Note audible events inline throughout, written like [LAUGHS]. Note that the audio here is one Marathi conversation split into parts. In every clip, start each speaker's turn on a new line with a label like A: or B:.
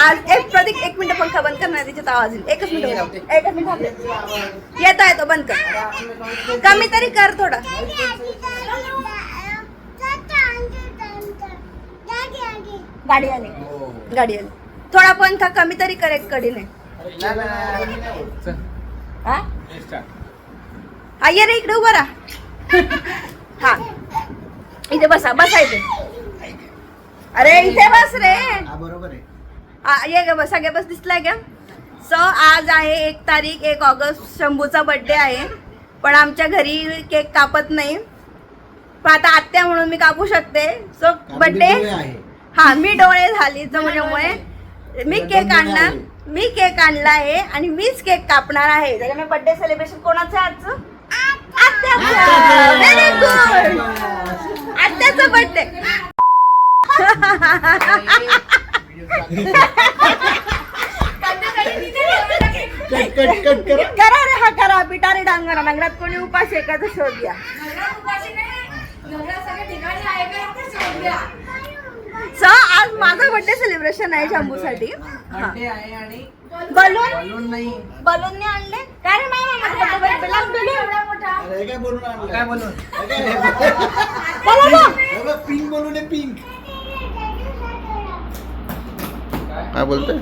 A: आज एक प्रतीक एक मिनिट पंखा बंद करणार तिच्यात आवाज येईल. एकच मिनिट एकच मिनिट येतो येतो बंद कर. कमी तरी कर थोडा. गाडी आली. गाडी आली. थोडा पंखा कमी तरी कर एक कडीने. हा? हा ये रे इकडे उभा राहा. हा. इथे बसा बसा इथे. अरे इथे बस रे.
B: बरोबर आहे.
A: ये ग बस सगळे बस दिसलाय का? सो आज आहे एक तारीख एक ऑगस्ट शंभूचा बर्थडे आहे. पण आमच्या घरी केक कापत नाही. पण आता आत्या म्हणून मी कापू शकते. सो
B: आहे.
A: हा मी डोळे झाली त्यामुळे मी केक आणला. मी केक आणला आहे आणि मीच केक कापणार आहे. त्याच्यामुळे बर्थडे सेलिब्रेशन कोणाचं आजचं? आत्याचं. व्हेरी गुड आत्याचा. बर्थडे
B: कट कट कट कर
A: करा रे हा करा पिटारे डांगरा डांगरात कोणी उपास एकाचा शोध घ्या सो आज माझं बर्थडे सेलिब्रेशन आहे शंभूसाठी.
C: बर्थडे आहे आणि
A: बलून
C: बलून नाही
A: बलून आणले. काय रे मामा
B: काय बोलून आणलं?
C: काय बलून?
B: पिंक बोलून आहे पिंक. काय बोलतोय?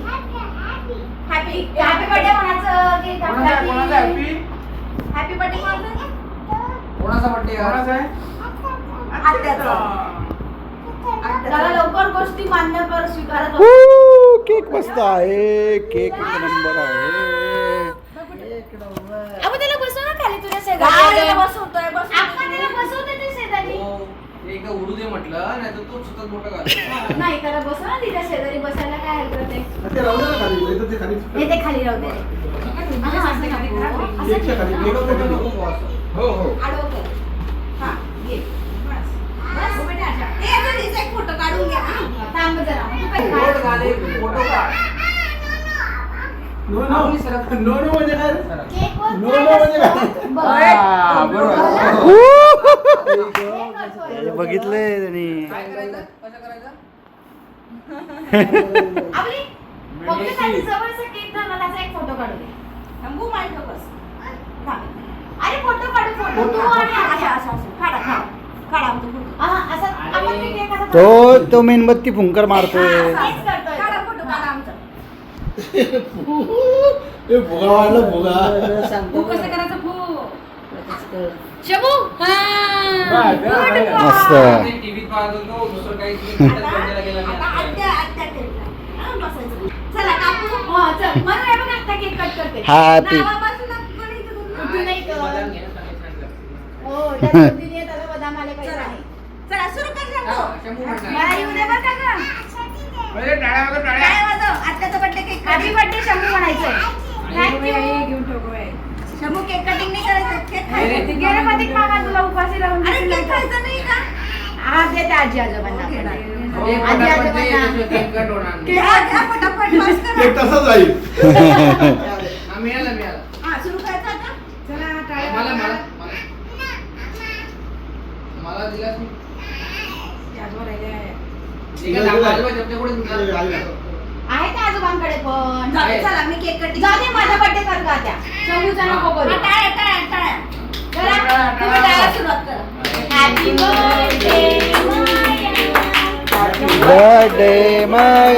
A: हॅपी हॅपी बर्थडे म्हणायचं की
C: कोणाचा कोणाचा हॅपी
A: हॅपी बर्थडे म्हणायचं
C: कोणाचा? बर्थडे कोणाचा आहे?
A: आत्याचा. त्याला लवकर गोष्टी मान्य कर स्वीकारत हो.
B: केक मस्त आहे. केक एक नंबर आहे.
D: अगं त्याला बसव ना खाली तुझ्या
A: काय बसवतोय
D: आपण त्याला बसवतो ते शेजारी
C: ते एकदा उडू दे म्हटलं [LAUGHS] नाही तर तो सुतत मोठं घाल
D: नाही त्याला बसव ना तिच्या शेजारी बसायला काय हरकत आहे
B: ते राहू दे ना खाली नाही तर ते खाली
D: हे ते खाली राहू दे हा, असं खाली करा. असं
B: केकच्या खाली
D: ठेव.
B: केकच
C: नको,
B: नको
C: नको
B: नको.
C: बॉस.
B: हो हो
A: आडवं कर. हा, घे. बस. बस. ए, तो हिचा एक फोटो काढून घ्या हा.
D: थांब जरा तू काय
C: बोट
D: खा.
C: घाल, एक फोटो काढ
B: नो
C: सरक.
B: नो नो म्हणजे काय रे? नो नो म्हणजे
D: बसतं?
B: काय?
D: बघ.
C: हा, बरोबर.
D: हे.
B: बघितलंय त्यांनी.
C: काय करायचं? कसं करायचं?
D: आपली फक्त खाली जवळचा केक धरला त्याचा एक फोटो काढू दे.
A: शंभू मांडतो बस. हा.
D: अरे फोटो काढू फोटो.
B: फोटो.
D: तू ते
B: मेणबत्ती फुंकर मारतोय.
D: तेच करतोय.
A: काढा फोटो, काढा आमचा.
B: ए, भुगा. वाढला भुगा
A: कसं करायचं फू?
D: शबू
B: मस्त.
C: ते.
A: हा, बसायचं. चला कापू.
D: हा चल. मला बघ आता. तू
A: birthday cake
D: happy birthday Shambhu. म्हणायचं थँक्यू
A: शंभू केक कटिंग नाही करायचं केक खायचं.
D: गेलं मामा तुला उपाशी राहून
A: अरे केक खायचं नाही का?
D: हा देते आजी आजोबांना.
C: हे
D: आजी
C: पटापट दे,
D: आजोबांना.
C: त्याच्याशिवाय केक कट होणार नाही.
A: घ्या, घ्या, पटापट पास करा.
B: केक तसाच राहील
C: हा, मिळालं मिळालं
A: हा, सुरू करायचं आता?
C: मला मला मला मला दिलास मी आहे, दाखव, आजोबा तुमच्याकडे तुमचा-
D: आजोबांकडे पण.
A: जाऊ. चला मी केक कटिंग
D: जाऊ दे माझा बर्थडे कर का त्या नको करू
A: टाळ्या टाळ्या टाळ्या.
D: करा.
A: तुम्ही टाळ्या सुरुवात करा.
D: Happy birthday
B: birthday my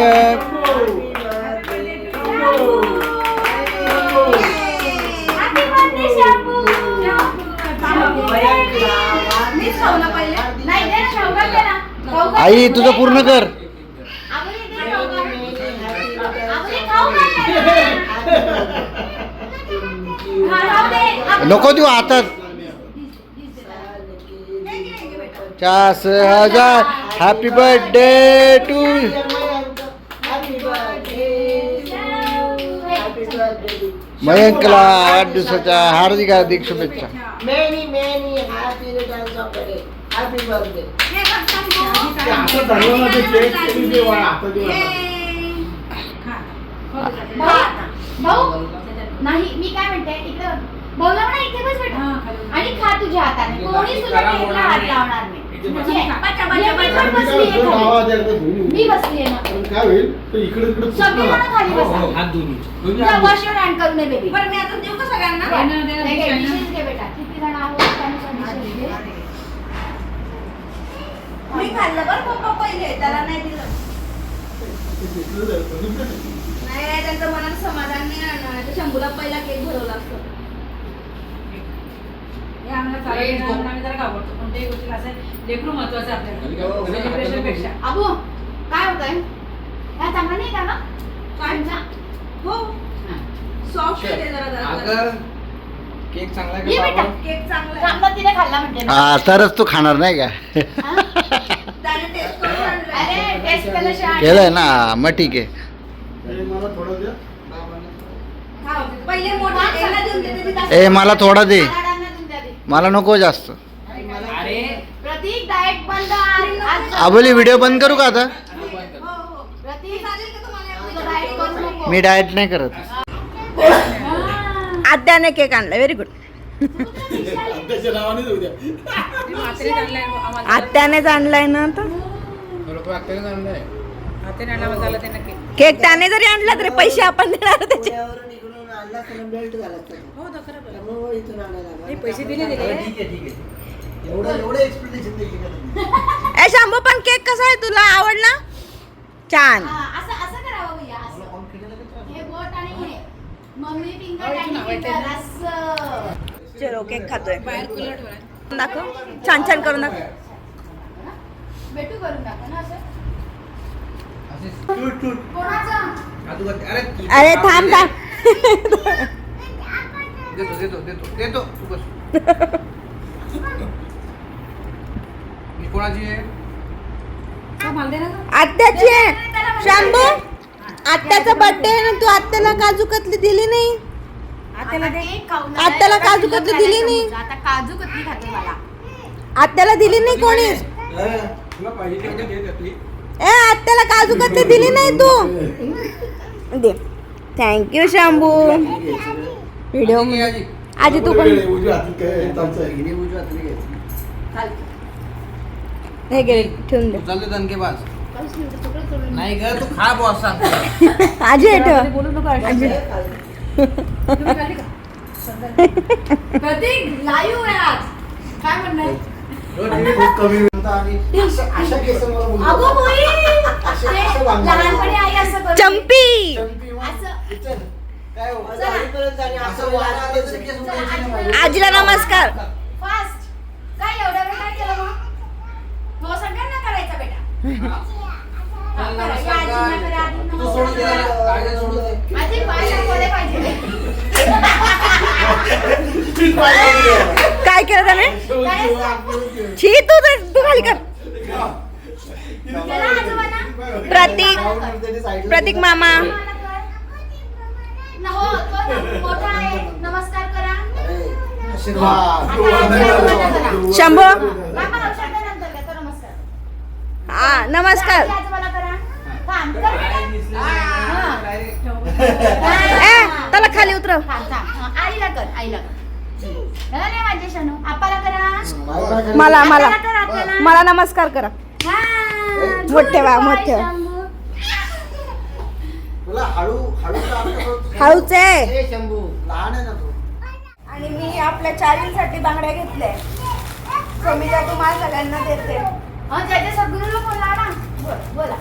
D: happy birthday Shambhu
A: मीच खाऊ ना पहिले
D: नाही दे ना शौकत दे ना शौकत
B: आई. तुझं पूर्ण कर
D: आबोली दे शौकत. आबोली खाऊ का? हा, राहू दे. आबोली-
B: नको देऊ हातात. चास हजार. हॅपी बर्थडे टू मयंकला वाढदिवसाच्या हार्दिक हार्दिक शुभेच्छा.
A: हे
B: आता
D: नाही मी काय म्हणते म्हणा इथे बस बेटा. आणि खा तुझ्या हाताने. कोणीच तुझ्या हात
C: नाही.
D: लावणार नाही. आहे खाली. मी बसली
A: मी खाल्लं बरं पप्पा पहिले. त्याला नाही दिलं. नाही त्यांचं मनात समाधान नाही तर शंभूला पहिला केक भरवला असतो.
E: हे आम्हाला चालायला येणार म्हणून आम्ही जरा घाबरतो कोणत्याही गोष्टीला असं लेकरू महत्वाचं आहे आपल्याला सेलिब्रेशनपेक्षा
D: अबू काय होतंय हा चांगला नाही का गं?
A: काय?
D: तुमचा?
A: हो सॉफ्ट केले जरा जरा
C: अगं केक चांगला आहे
D: ये
C: का
D: बेटा.
C: बाबा?
A: केक चांगला आहे.
D: चांगला तिने खाल्ला म्हणते ना.
B: हा तरच तू खाणार नाही का?
A: त्याने टेस्ट करून आणलंय.
D: अरे टेस्ट केल्याशिवाय
B: केलंय ना मग ठीक आहे
F: मला थोडं द्या
A: हा, पहिले मोठा याला देऊन देते ती जास्त-
B: ए मला थोडा दे
D: आराडांना देऊन द्या ते.
B: मला नको जास्त.
C: अरे.
D: प्रतीक डाएट बंद आज- आज-
B: आबोली व्हिडिओ बंद करू का आता?
A: हो, हो.
D: प्रतीक
A: चालेल का तुम्हाला
D: तुझं डाएट करू नको.
B: मी डाएट नाही करत.
A: आत्याने केक आणला. व्हेरी गुड
F: त्याच्या
A: आत्यानेच आणलाय ना आता? केक त्याने जरी आणला तरी पैसे आपण देणार त्याचे.
F: आणला तर बेल्ट झाला
E: हो तर खरं बरं.
F: त्यामुळे इथून आणायला
E: हे पैसे दिले दिले.
C: ठीक आहे ठीक आहे.
F: एवढं एवढं एक्सप्लेनेशन दिली का तुम्ही?
A: ए शंभू पण केक कसा आहे तुला? आवडला? छान.
D: हा, असं असं करावं भैया असं.
F: ऑन केलेलं का त्रास?
D: हे बोट आणि हे. मम्मी फिंगर
E: आवडतं
D: डॅडी
E: ना, आवडतं
D: फिंगर
E: ना.
D: असं.
A: चलो केक खातोय.
E: बाहेर कूलर ठेवा
A: दाखव. छान छान करून दाखव.
D: भेटू करून टाका ना असं.
C: असेच
F: टूट, टूट.
D: कोणाचं?
C: काजू कतली. अरे तू-
A: अरे थांब थांब.
C: देतो देतो देतो देतो तू बस. ही कोणाची आहे?
E: का मला दे ना? गं?
A: आत्याची आहे. शंभू आत्याचा बर्थडे आहे ना तू आत्याला काजू कतली दिली नाही?
E: आत्याला
A: काजू कतली दिली नाही.
D: आता काजू कतली खाते मला.
A: आत्याला दिली नाही कोणीच
F: हा.
C: तुला पाहिजे तेवढी दे त्यातली.
A: ए आत्याला काजू कतली दिली नाही तू? दे. थँक्यू शंभू व्हिडिओ
C: आजी
A: तू पण. हे घे ठेवून दे.
C: दणकेबाज
D: काहीच नाही,
C: ग तू खा बॉस सांग [LAUGHS]
A: आजी हे ठेव
E: ते बोलू नको आजी. [LAUGHS] प्रतीक लाईव्ह आहे आज. काय म्हणणार.
A: चंपी.
D: असं.
F: विचार. काय हो?
D: चला.
F: आईपर्यंत आणि असं वारा आलं तरी केस
D: चला,
F: उठायचे नाही
D: आजी-
F: माझे.
A: आजीला नमस्कार
D: फास्ट काय एवढ्या वेळ काय केलं मग हो सगळ्यांना करायचा बेटा हा, करा. या आजींना करा, आजींना
C: तू सोडून दे
D: करा.
C: त्याला. काळजी सोडून दे
D: आजी पाय दाखवले पाहिजे
A: काय केलं त्याने
D: काय?
A: छी तू ते- तू खाली कर
D: चला
A: प्रतीक प्रतीक मामा
D: आम्हाला कर. न, हो तो मोठा आहे नमस्कार करा.
F: अरे, आशीर्वाद.
A: शंभू? हा नमस्कार.
D: हा.
A: ए त्याला खाली
D: हा, आईला कर आईला करा.
A: मला मला. मला नमस्कार करा.
D: हा,
A: मोठे वा, मोठे.
D: शंभू.
F: तुला हळू हळू काम करतो.
A: हळूच. आहे आणि मी आपल्या चाळींसाठी बांगड्या घेतल्या कमी त्या तुम्हाला सगळ्यांना देते.
D: हा, ज्याच्या सद्गुरूला बोला ना. बोल बोला.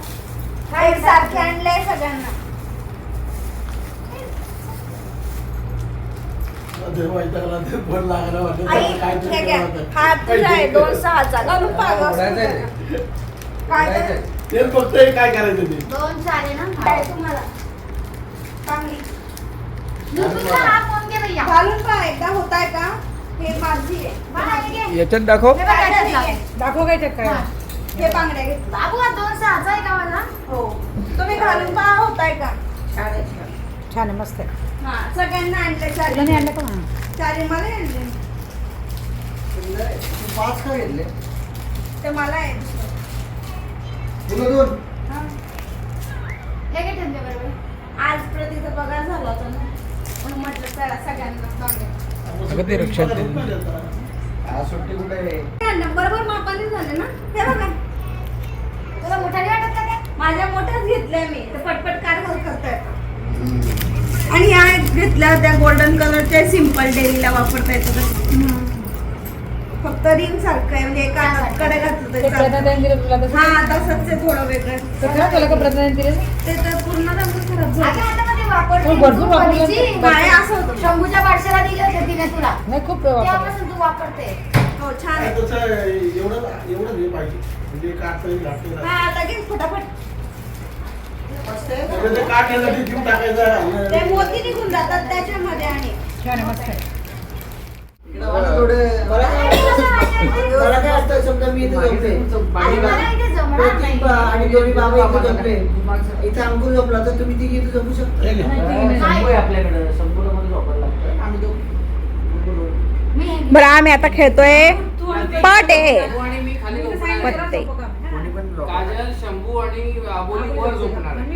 A: एक सारखे आणले सगळ्यांना.
F: काय
A: दोन सहाचा घालून. काय
C: ओढायचं
A: ते?
C: आहे.
F: ते बघतोय काय करायचं
D: दोन चाले ना.
A: काय तुम्हाला चांगली
D: दुसरा हा फोन घे भैया
A: घालून पहा एकदा होत आहे का? हे माझी आहे.
C: याच्यात दाखव.
E: दाखव. काय काय
D: हा.
A: हे बांगड्या घेतल्या
D: बाबू हा दोन सहाचा आहे का मला?
A: हो. तुम्ही घालून पहा होत आहे का
E: छान आहे मस्त आहे.
A: हा सगळ्यांना आणले
E: नाही आणलं का?
A: मला आणले.
F: तू पाच का घेतले?
A: ते मला आहे.
F: दोन.
A: हा.
D: हे त्यांच्या बरोबर
A: आज प्रतीचा पगार झाला होता ना. म्हणून म्हटलं चला सगळ्यांना
C: अगं ते रक्षात दे.
F: आज सुट्टी कुठे आहे?
A: बरोबर मापाने झाले ना. हे बघा.
D: तुला मोठा नाही वाटत का ते?
A: माझ्या मोठ्याच घेतल्या मी. तर पटपट कारभार करता येतं आणि या घेतल्या होत्या गोल्डन कलरच्या सिंपल डेलीला वापरता येतं फक्त रिंग सारखं आहे म्हणजे कानात कडे घातलं तरी चालतं. हा तसंच आहे थोडं वेगळं? ते तर पूर्ण रंग खराब झाला.
E: भरपूर वापरलं
A: काय असं होतं.
D: शंभूच्या दिले होते तिने तुला.
E: नाही खूप.
D: तेव्हापासून तू वापरते.
A: हो छान आहे.
G: तसं एवढं एवढं हे पाहिजे. म्हणजे.
A: हा लगेच फटाफट.
G: सगळं ते काढण्यासाठी जीव टाकायचा
A: ते मोती निघून जातात त्याच्यामध्ये आणि.
E: छान आहे, मस्त आहे.
F: मला थोडं- मला काय मला काय वाटतं समजा मी इथे झोपले
D: आणि
F: दोन्ही बाबा इथे इथे अंकुर तर तुम्ही तिघी इथे शकता
G: हे.
C: आपल्याकडे संपूर्ण वापरला
A: बरं आम्ही आता खेळतोय
E: तू आणि ते-
A: पट आहे पत्ते.
C: काजल शंभू आणि आबोली वर झोपणार आहे.